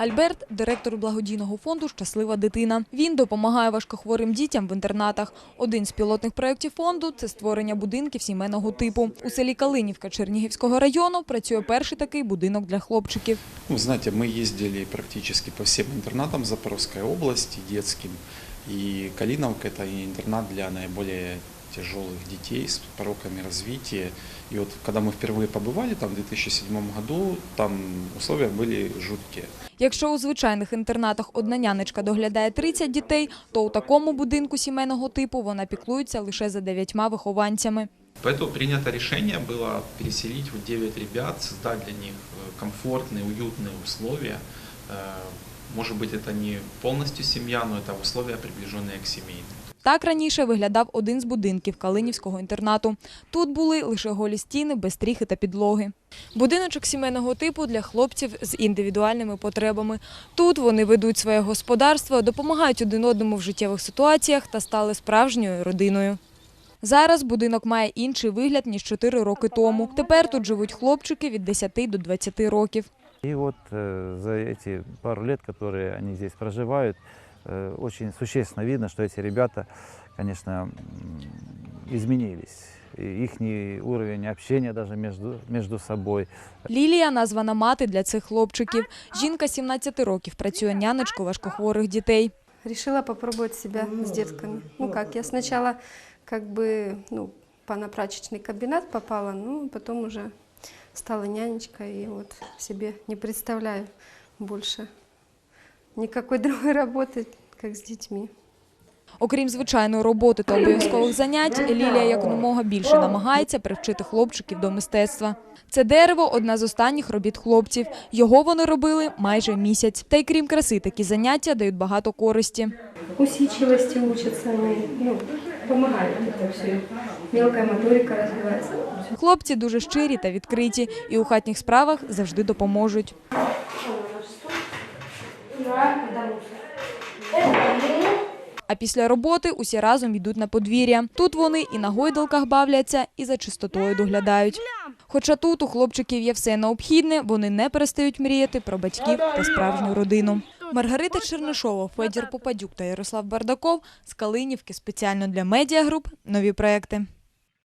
Альберт директор благодійного фонду Щаслива дитина. Він допомагає важкохворим дітям в інтернатах. Один з пілотних проєктів фонду це створення будинків сімейного типу. У селі Калинівка Чернігівського району працює перший такий будинок для хлопчиків. Ну, Вы знаете, мы ездили практически по всем интернатам Запорожской области детским. И Калиновка – это и интернат для наиболее тяжелых детей с пороками развития. И вот когда мы впервые побывали там в 2007 году, там условия были жуткие. Якщо у звичайних інтернатах одна нянечка доглядає 30 дітей, то у такому будинку сімейного типу вона піклується лише за дев'ятьма вихованцями. Поэтому принято решение было переселить вот 9 ребят, создать для них э, комфортные, уютные условия. Э, Может быть, это не полностью семья, но это условия, приближенные к семейным. Так раніше виглядав один з будинків Калинівського інтернату. Тут були лише голі стіни, без стріхи та підлоги. Будиночок сімейного типу для хлопців з індивідуальними потребами. Тут вони ведуть своє господарство, допомагають один одному в життєвих ситуаціях та стали справжньою родиною. Зараз будинок має інший вигляд, ніж 4 роки тому. Тепер тут живуть хлопчики від 10 до 20 років. И вот э, за эти пару лет, которые они здесь проживают, э, очень существенно видно, что эти ребята, конечно, м, изменились. Их уровень общения даже между, между собой. Лілія названа мати для цих хлопчиків. Жінка 17 років працює нянечкою важкохворих дітей. Решила попробовать себя с детками. Ну как, я сначала как бы ну, по на прачечный кабинет попала, ну потом уже стала нянечкой и вот себе не представляю больше никакой другой работы, как с детьми. Окрім звичайної роботи та обов'язкових занять, Лілія якомога більше намагається привчити хлопчиків до мистецтва. Це дерево одна з останніх робіт хлопців. Його вони робили майже місяць. Та й крім краси, такі заняття дають багато користі. Усидчивости учатся они, ну, все. Мелкая моторика развивается. Хлопці дуже щирі та відкриті, і у хатніх справах завжди допоможуть. А після роботи усі разом йдуть на подвір'я. Тут вони і на гойдалках бавляться, і за чистотою доглядають. Хоча тут у хлопчиків є все необхідне, вони не перестають мріяти про батьків та справжню родину. Маргарита Чернишова, Федір Попадюк та Ярослав Бардаков з Калинівки спеціально для медіагруп нові проекти.